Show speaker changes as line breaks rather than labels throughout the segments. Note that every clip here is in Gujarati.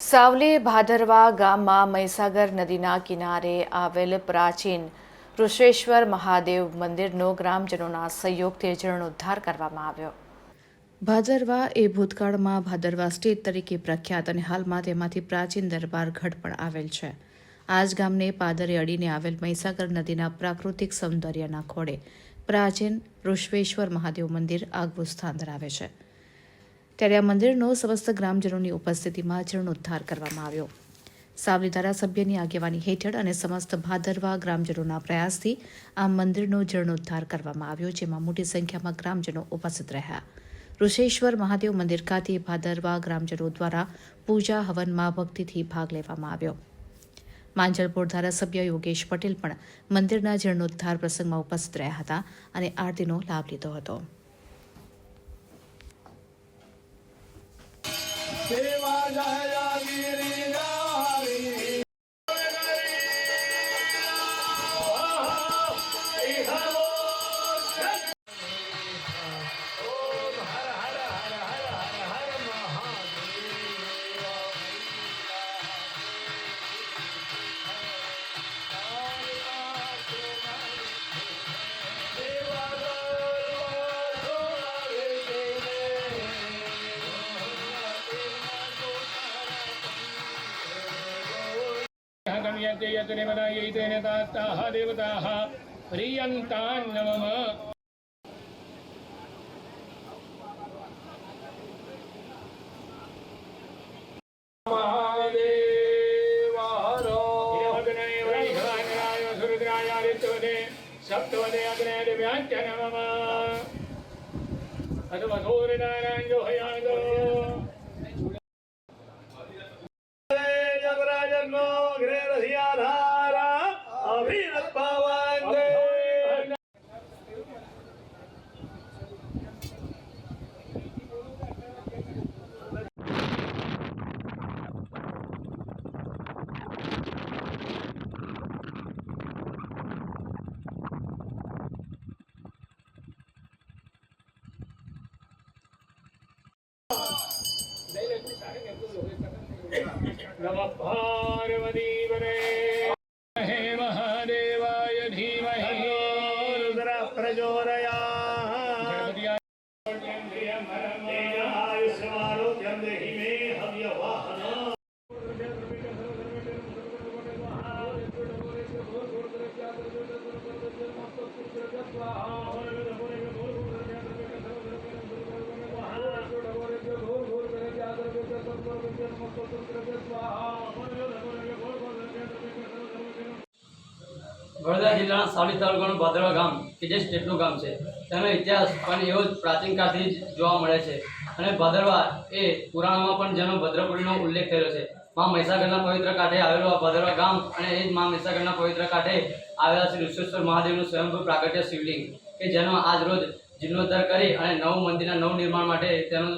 સાવલી ભાદરવા ગામમાં મહીસાગર નદીના કિનારે આવેલ પ્રાચીન ઋષેશ્વર મહાદેવ મંદિરનો ગ્રામજનોના સહયોગથી જીર્ણોદ્ધાર કરવામાં આવ્યો. ભાદરવા એ ભૂતકાળમાં ભાદરવા સ્ટેટ તરીકે પ્રખ્યાત અને હાલમાં તેમાંથી પ્રાચીન દરબાર ગઢ પણ આવેલ છે. આ જ ગામને પાદરે અડીને આવેલ મહીસાગર નદીના પ્રાકૃતિક સૌંદર્યના ખોળે પ્રાચીન ઋષવેશ્વર મહાદેવ મંદિર આગવું સ્થાન ધરાવે છે. ત્યારે આ મંદિરનો સમસ્ત ગ્રામજનોની ઉપસ્થિતિમાં જીર્ણોદ્ધાર કરવામાં આવ્યો. સાવલી ધારાસભ્યની આગેવાની હેઠળ અને સમસ્ત ભાદરવા ગ્રામજનોના પ્રયાસથી આ મંદિરનો જીર્ણોદ્ધાર કરવામાં આવ્યો, જેમાં મોટી સંખ્યામાં ગ્રામજનો ઉપસ્થિત રહ્યા. ઋષેશ્વર મહાદેવ મંદિર ખાતે ભાદરવા ગ્રામજનો દ્વારા પૂજા હવનમાં ભક્તિથી ભાગ લેવામાં આવ્યો. માંજલપુર ધારાસભ્ય યોગેશ પટેલ પણ મંદિરના જીર્ણોદ્ધાર પ્રસંગમાં ઉપસ્થિત રહ્યા હતા અને આરતીનો લાભ લીધો હતો.
যায় યતે યતનેવનાય તેન દાતાઃ દેવતાઃ પ્રિયંતાન નમઃ સપ્તવદે અગ્ને દિવ્યાંચ નમઃ અનુમધૂર નારાયણ જો હયાદો नमः पार्वतीपते हे महादेवाय धीमहि रुद्रः प्रचोदयात्
વડોદરા જિલ્લાના સાવલી તાલુકાનું ભાદરવા ગામ, કે જે સ્ટેટનું ગામ છે. તેનો ઇતિહાસ પણ એવો જ પ્રાચીન કાળથી જ જોવા મળે છે. અને ભાદરવા એ પુરાણોમાં પણ જેનો ભદ્રપુરીનો ઉલ્લેખ થયેલો છે. મા મહીસાગરના પવિત્ર કાંઠે આવેલું આ ભાદરવા ગામ અને એ જ મા મહીસાગરના પવિત્ર કાંઠે આવેલા શ્રી ઋષેશ્વર મહાદેવનું સ્વયંભૂ પ્રાગટ્ય શિવલિંગ, કે જેનો આજ રોજ જીર્ણોદ્ધાર કરી અને નવું મંદિરના નવનિર્માણ માટે તેનું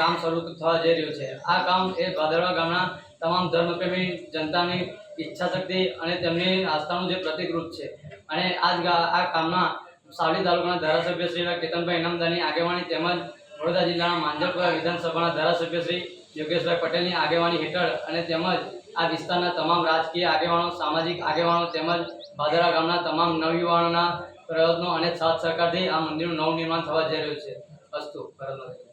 કામ શરૂ થવા જઈ રહ્યું છે. આ કામ એ ભાદરવા ગામના તમામ ધર્મપ્રેમી જનતાની ઈચ્છા શક્તિ અને તેમની આસ્થાનું જે પ્રતિકરૂપ છે અને આજ આ કામમાં સાવલી તાલુકાના ધારાસભ્ય શ્રીના કેતનભાઈ ઇનામદારની આગેવાની તેમજ વડોદરા જિલ્લાના માંજરપુરા વિધાનસભાના ધારાસભ્ય શ્રી યોગેશભાઈ પટેલની આગેવાની હેઠળ અને તેમજ આ વિસ્તારના તમામ રાજકીય આગેવાનો, સામાજિક આગેવાનો તેમજ ભાદરા ગામના તમામ નવયુવાનોના પ્રયત્નો અને સાથ સહકારથી આ મંદિરનું નવનિર્માણ થવા જઈ રહ્યું છે અસ્તુ, ભારત.